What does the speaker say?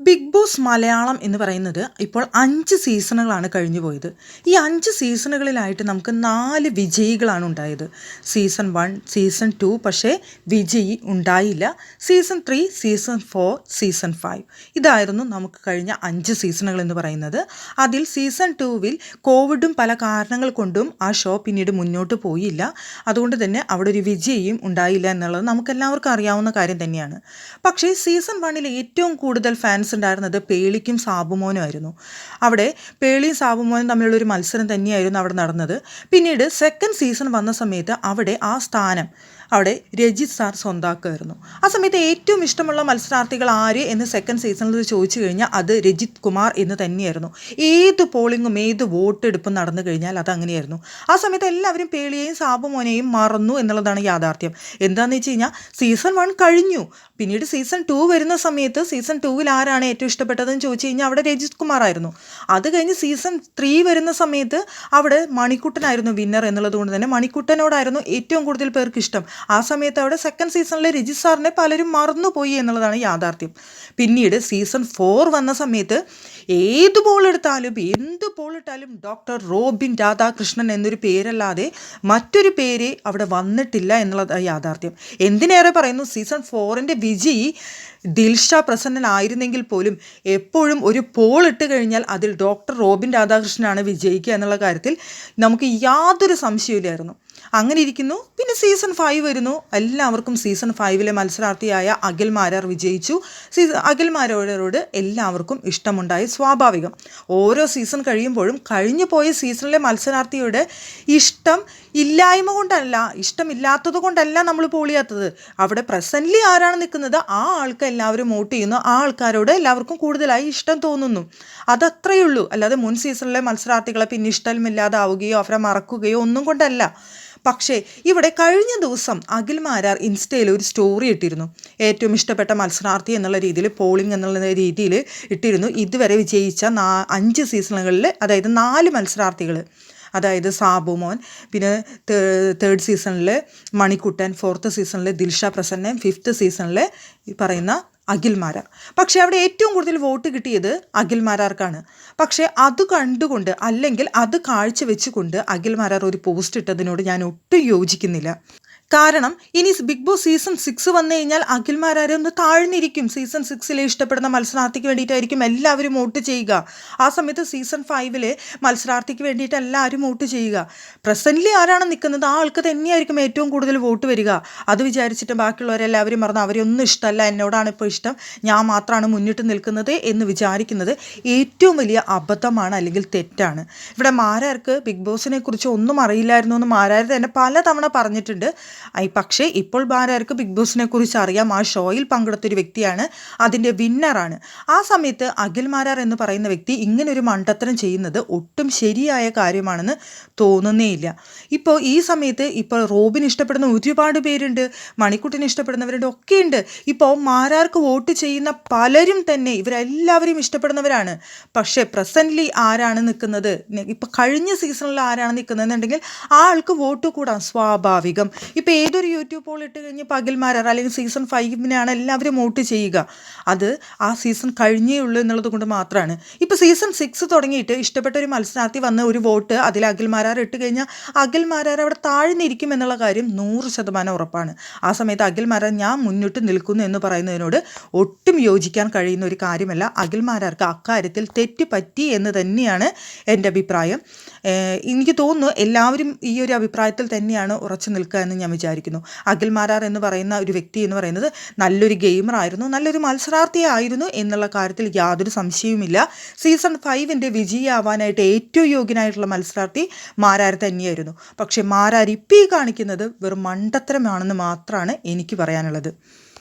Big boss Malayalam എന്ന് പറയുന്നത് ഇപ്പോൾ അഞ്ച് സീസണുകളാണ് കഴിഞ്ഞു പോയത്. ഈ അഞ്ച് സീസണുകളിലായിട്ട് നമുക്ക് നാല് വിജയികളാണ് ഉണ്ടായത്. സീസൺ വൺ സീസൺ ടു പക്ഷേ വിജയി ഉണ്ടായില്ല. Season three season four season five ഇതായിരുന്നു നമുക്ക് കഴിഞ്ഞ അഞ്ച് സീസണുകൾ എന്ന് പറയുന്നത്. അതിൽ സീസൺ ടുവിൽ കോവിഡും പല കാരണങ്ങൾ കൊണ്ടും ആ ഷോ പിന്നീട് മുന്നോട്ട് പോയില്ല. അതുകൊണ്ട് തന്നെ അവിടെ ഒരു വിജയിയും ഉണ്ടായില്ല എന്നുള്ളത് നമുക്കെല്ലാവർക്കും അറിയാവുന്ന കാര്യം തന്നെയാണ്. പക്ഷേ സീസൺ വണ്ണിൽ ഏറ്റവും കൂടുതൽ ഫാൻസ് ഉണ്ടായിരുന്നത് പേളിക്കും സാബുമോനും ആയിരുന്നു. അവിടെ പേളിയും സാബുമോനും തമ്മിലുള്ള ഒരു മത്സരം തന്നെയായിരുന്നു അവിടെ നടന്നത്. പിന്നീട് സെക്കൻഡ് സീസൺ വന്ന സമയത്ത് അവിടെ ആ സ്ഥാനം അവിടെ രജിത് സാർ സ്വന്താക്കുമായിരുന്നു ആ സമയത്ത് ഏറ്റവും ഇഷ്ടമുള്ള മത്സരാർത്ഥികൾ ആര് എന്ന് സെക്കൻഡ് സീസണിൽ ചോദിച്ചു കഴിഞ്ഞാൽ അത് രജിത് കുമാർ എന്ന് തന്നെയായിരുന്നു. ഏത് പോളിങ്ങും ഏത് വോട്ടെടുപ്പും നടന്നു കഴിഞ്ഞാൽ അത് അങ്ങനെയായിരുന്നു. ആ സമയത്ത് എല്ലാവരും പേളിയെയും സാബുമോനെയും മറന്നു എന്നുള്ളതാണ് യാഥാർത്ഥ്യം. എന്താണെന്ന് വെച്ച് കഴിഞ്ഞാൽ സീസൺ വൺ കഴിഞ്ഞു. പിന്നീട് സീസൺ ടു വരുന്ന സമയത്ത് സീസൺ ടൂവിൽ ആരാണ് ഏറ്റവും ഇഷ്ടപ്പെട്ടതെന്ന് ചോദിച്ചു കഴിഞ്ഞാൽ അവിടെ രജിത് കുമാർ ആയിരുന്നു. അത് കഴിഞ്ഞ് സീസൺ ത്രീ വരുന്ന സമയത്ത് അവിടെ മണിക്കുട്ടനായിരുന്നു വിന്നർ എന്നുള്ളത് കൊണ്ട് തന്നെ മണിക്കുട്ടനോടായിരുന്നു ഏറ്റവും കൂടുതൽ പേർക്ക് ഇഷ്ടം. ആ സമയത്ത് അവിടെ സെക്കൻഡ് സീസണിലെ രജി സാറിനെ പലരും മറന്നുപോയി എന്നുള്ളതാണ് യാഥാർത്ഥ്യം. പിന്നീട് സീസൺ ഫോർ വന്ന സമയത്ത് ഏത് ബോൾ എടുത്താലും എന്ത് ബോൾ ഇട്ടാലും ഡോക്ടർ റോബിൻ രാധാകൃഷ്ണൻ എന്നൊരു പേരല്ലാതെ മറ്റൊരു പേര് അവിടെ വന്നിട്ടില്ല എന്നുള്ളതാണ് യാഥാർത്ഥ്യം. എന്തിനേറെ പറയുന്നു സീസൺ ഫോറിന്റെ വിജയി ദിൽഷ പ്രസന്നനായിരുന്നെങ്കിൽ പോലും എപ്പോഴും ഒരു പോൾ ഇട്ട് കഴിഞ്ഞാൽ അതിൽ ഡോക്ടർ റോബിൻ രാധാകൃഷ്ണനാണ് വിജയിക്കുക എന്നുള്ള കാര്യത്തിൽ നമുക്ക് യാതൊരു സംശയമില്ലായിരുന്നു അങ്ങനെ ഇരിക്കുന്നു. പിന്നെ സീസൺ ഫൈവ് വരുന്നു. എല്ലാവർക്കും സീസൺ ഫൈവിലെ മത്സരാർത്ഥിയായ അഖിൽ മാരാർ വിജയിച്ചു. സീസൺ അഖിൽ എല്ലാവർക്കും ഇഷ്ടമുണ്ടായി സ്വാഭാവികം. ഓരോ സീസൺ കഴിയുമ്പോഴും കഴിഞ്ഞു പോയ സീസണിലെ മത്സരാർത്ഥിയുടെ ഇഷ്ടം ഇല്ലായ്മ കൊണ്ടല്ല ഇഷ്ടമില്ലാത്തത് കൊണ്ടല്ല നമ്മൾ പോളിയാത്തത്. അവിടെ പ്രസന്റ്ലി ആരാണ് നിൽക്കുന്നത്? ആ ആൾക്ക് എല്ലാവരും വോട്ട് ചെയ്യുന്നു. ആ ആൾക്കാരോട് എല്ലാവർക്കും കൂടുതലായി ഇഷ്ടം തോന്നുന്നു. അതത്രയേ ഉള്ളൂ. അല്ലാതെ മുൻ സീസണിലെ മത്സരാർത്ഥികളെ പിന്നെ ഇഷ്ടമില്ലാതാവുകയോ അവരെ മറക്കുകയോ ഒന്നും കൊണ്ടല്ല. പക്ഷേ ഇവിടെ കഴിഞ്ഞ ദിവസം അഖിൽ മാരാർ ഇൻസ്റ്റയിൽ ഒരു സ്റ്റോറി ഇട്ടിരുന്നു. ഏറ്റവും ഇഷ്ടപ്പെട്ട മത്സരാർത്ഥി എന്നുള്ള രീതിയിൽ പോളിംഗ് എന്നുള്ള രീതിയിൽ ഇട്ടിരുന്നു. ഇതുവരെ വിജയിച്ച നാ അഞ്ച് സീസണുകളിൽ അതായത് നാല് മത്സരാർത്ഥികൾ. അതായത് സാബു മോൻ പിന്നെ തേർഡ് സീസണിൽ മണിക്കുട്ടൻ ഫോർത്ത് സീസണിൽ ദിൽഷ പ്രസന്നൻ ഫിഫ്ത്ത് സീസണിൽ പറയുന്ന അഖിൽമാരാർ. പക്ഷേ അവിടെ ഏറ്റവും കൂടുതൽ വോട്ട് കിട്ടിയത് അഖിൽമാരാർക്കാണ്. പക്ഷേ അത് കണ്ടുകൊണ്ട് അല്ലെങ്കിൽ അത് കാഴ്ച വെച്ചുകൊണ്ട് അഖിൽമാരാർ ഒരു പോസ്റ്റ് ഇട്ടതിനോട് ഞാൻ ഒട്ടും യോജിക്കുന്നില്ല. കാരണം ഇനി ബിഗ് ബോസ് സീസൺ സിക്സ് വന്നു കഴിഞ്ഞാൽ അഖിൽമാരാരെ ഒന്ന് താഴ്ന്നിരിക്കും. സീസൺ സിക്സിലെ ഇഷ്ടപ്പെടുന്ന മത്സരാർത്ഥിക്ക് വേണ്ടിയിട്ടായിരിക്കും എല്ലാവരും വോട്ട് ചെയ്യുക. ആ സമയത്ത് സീസൺ ഫൈവിലെ മത്സരാർത്ഥിക്ക് വേണ്ടിയിട്ട് എല്ലാവരും വോട്ട് ചെയ്യുക. പ്രസന്റ്ലി ആരാണ് നിൽക്കുന്നത്? ആ ആൾക്ക് തന്നെയായിരിക്കും ഏറ്റവും കൂടുതൽ വോട്ട് വരിക. അത് വിചാരിച്ചിട്ട് ബാക്കിയുള്ളവരെല്ലാവരും പറഞ്ഞ് അവരൊന്നും ഇഷ്ടമല്ല എന്നോടാണ് ഇപ്പോൾ ഇഷ്ടം. ഞാൻ മാത്രമാണ് മുന്നിട്ട് നിൽക്കുന്നത് എന്ന് വിചാരിക്കുന്നത് ഏറ്റവും വലിയ അബദ്ധമാണ് അല്ലെങ്കിൽ തെറ്റാണ്. ഇവിടെ മാരാർക്ക് ബിഗ് ബോസിനെ കുറിച്ച് ഒന്നും അറിയില്ലായിരുന്നു എന്ന് മാരാർ തന്നെ പലതവണ പറഞ്ഞിട്ടുണ്ട്. പക്ഷേ ഇപ്പോൾ ബാരാർക്ക് ബിഗ് ബോസിനെ കുറിച്ച് അറിയാം. ആ ഷോയിൽ പങ്കെടുത്തൊരു വ്യക്തിയാണ് അതിന്റെ വിന്നറാണ്. ആ സമയത്ത് അഖിൽ മാരാർ എന്ന് പറയുന്ന വ്യക്തി ഇങ്ങനൊരു മണ്ടത്തരം ചെയ്യുന്നത് ഒട്ടും ശരിയായ കാര്യമാണെന്ന് തോന്നുന്നേ ഇല്ല ഇപ്പോൾ ഈ സമയത്ത് ഇപ്പോൾ റോബിൻ ഇഷ്ടപ്പെടുന്ന ഒരുപാട് പേരുണ്ട് മണിക്കുട്ടിനെ ഇഷ്ടപ്പെടുന്നവരുണ്ട് ഒക്കെയുണ്ട്. ഇപ്പോൾ മാരാർക്ക് വോട്ട് ചെയ്യുന്ന പലരും തന്നെ ഇവരെല്ലാവരെയും ഇഷ്ടപ്പെടുന്നവരാണ്. പക്ഷേ പ്രസന്റ്ലി ആരാണ് നിൽക്കുന്നത്? ഇപ്പോൾ കഴിഞ്ഞ സീസണിൽ ആരാണ് നിൽക്കുന്നതെന്നുണ്ടെങ്കിൽ ആ ആൾക്ക് വോട്ട് കൂടാം സ്വാഭാവികം. ഇപ്പോൾ ഏതൊരു യൂട്യൂബ് പോൾ ഇട്ട് കഴിഞ്ഞ് പകൽമാരാർ അല്ലെങ്കിൽ സീസൺ ഫൈവിനാണ് എല്ലാവരും വോട്ട് ചെയ്യുക. അത് ആ സീസൺ കഴിഞ്ഞേ ഉള്ളൂ എന്നുള്ളത് കൊണ്ട് മാത്രമാണ് ഇപ്പോൾ സീസൺ സിക്സ് തുടങ്ങിയിട്ട് ഇഷ്ടപ്പെട്ട ഒരു മത്സരാർത്ഥി വന്ന ഒരു വോട്ട് അതിൽ അഖിൽമാരാർ ഇട്ട് കഴിഞ്ഞാൽ അഖിൽമാരാർ അവിടെ താഴ്ന്നിരിക്കും എന്നുള്ള കാര്യം നൂറ് ശതമാനം ഉറപ്പാണ്. ആ സമയത്ത് അഖിൽമാരാർ ഞാൻ മുന്നിട്ട് നിൽക്കുന്നു എന്ന് പറയുന്നതിനോട് ഒട്ടും യോജിക്കാൻ കഴിയുന്ന ഒരു കാര്യമല്ല. അഖിൽമാരാർക്ക് അക്കാര്യത്തിൽ തെറ്റ് പറ്റി എന്ന് തന്നെയാണ് എന്റെ അഭിപ്രായം. എനിക്ക് തോന്നുന്നു എല്ലാവരും ഈ ഒരു അഭിപ്രായത്തിൽ തന്നെയാണ് ഉറച്ചു നിൽക്കുക എന്ന് ഞാൻ വിചാരിക്കുന്നു. അഖിൽ മാരാർ എന്ന് പറയുന്ന ഒരു വ്യക്തി എന്ന് പറയുന്നത് നല്ലൊരു ഗെയിമറായിരുന്നു നല്ലൊരു മത്സരാർത്ഥിയായിരുന്നു എന്നുള്ള കാര്യത്തിൽ യാതൊരു സംശയവുമില്ല. സീസൺ ഫൈവിന്റെ വിജയിയാവാനായിട്ട് ഏറ്റവും യോഗ്യനായിട്ടുള്ള മത്സരാർത്ഥി മാരാർ തന്നെയായിരുന്നു. പക്ഷേ മാരാർ ഇപ്പോൾ ഈ കാണിക്കുന്നത് വെറും മണ്ടത്തരമാണെന്ന് മാത്രമാണ് എനിക്ക് പറയാനുള്ളത്.